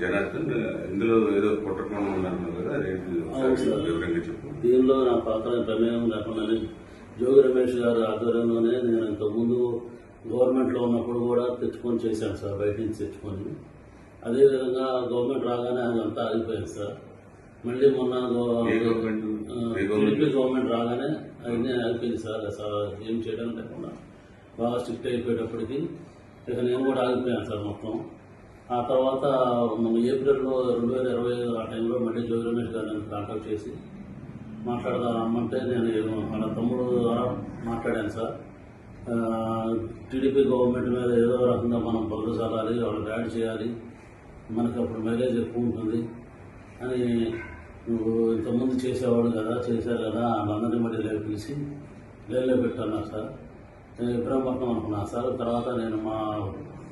జనార్దన్ ఇందులో ఏదో కుట్రకోణం కదా అదేంటి. వివరంగా చెప్పు దీనిలో నా పాత్ర ప్రమేయం లేకుండానే జోగి రమేష్ గారి ఆధ్వర్యంలోనే నేను ఇంతకుముందు గవర్నమెంట్లో ఉన్నప్పుడు కూడా తెచ్చుకొని చేశాను సార్ బయట నుంచి తెచ్చుకొని. అదేవిధంగా గవర్నమెంట్ రాగానే అదంతా ఆగిపోయింది సార్. మళ్ళీ మొన్న గవర్నమెంట్? TDP government? రాగానే అవన్నీ ఆగిపోయింది సార్. అసలు ఏం చేయడం లేకుండా. బాగా స్ట్రిక్ట్ అయిపోయేటప్పటికి ఇక నేను కూడా ఆగిపోయాను సార్ మొత్తం. ఆ తర్వాత మన ఏప్రిల్లో రెండు వేల ఇరవై ఐదు ఆ టైంలో మళ్ళీ జోగి రమేష్ గారు కాంటాక్ట్ చేసి మాట్లాడదాం రమ్మంటే నేను వాళ్ళ తమ్ముడు ద్వారా మాట్లాడాను సార్. టీడీపీ గవర్నమెంట్ మీద ఏదో రకంగా మనం బదులు చల్లాలి వాళ్ళు యాడ్ చేయాలి మనకి అప్పుడు మైలేజ్ ఎక్కువ ఉంటుంది అని నువ్వు ఇంతకుముందు చేసేవాడు కదా చేశారు కదా వాళ్ళందరినీ మళ్ళీ లేపు పిలిచి లేలే పెట్టాను సార్. నేను ఇబ్రాహీంపట్నం అనుకున్నాను సార్. తర్వాత నేను మా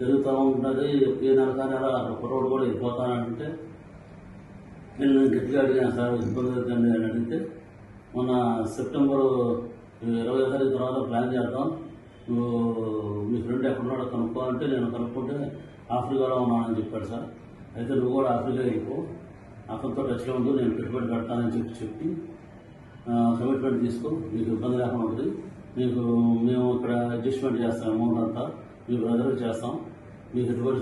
తిరుగుతూ ఉంటుంది ఏ నెల కానీ అలా అక్కడ కుర్రోడు కూడా వెళ్ళిపోతానంటే నేను గట్టిగా అడిగాను సార్ ఇబ్బంది అవుతుంది అని అడిగితే మొన్న సెప్టెంబర్ ఇరవై తారీఖు తర్వాత ప్లాన్ చేద్దాం. నువ్వు మీ ఫ్రెండ్ ఎక్కడున్నాడో కనుక్కో అంటే నేను కనుక్కుంటే ఆఫ్రికాలో ఉన్నానని చెప్పాడు సార్. అయితే నువ్వు కూడా ఆఫ్రికా వెళ్ళిపో. అతనితో టచ్లో ఉంటూ నేను పెట్టుబడి పెడతానని చెప్పి చెప్పి కమిట్మెంట్ తీసుకో. నీకు ఇబ్బంది లేకుండా ఉంటుంది. మీకు మేము ఇక్కడ అడ్జస్ట్మెంట్ చేస్తాం అమౌంట్ అంతా. మీ బ్రదర్కి చేస్తాం. మీకు ఎటువంటి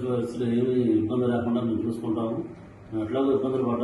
ఏమి ఇబ్బంది లేకుండా మేము చూసుకుంటాము. ఎట్లాగో ఇబ్బందులు పడ్డా.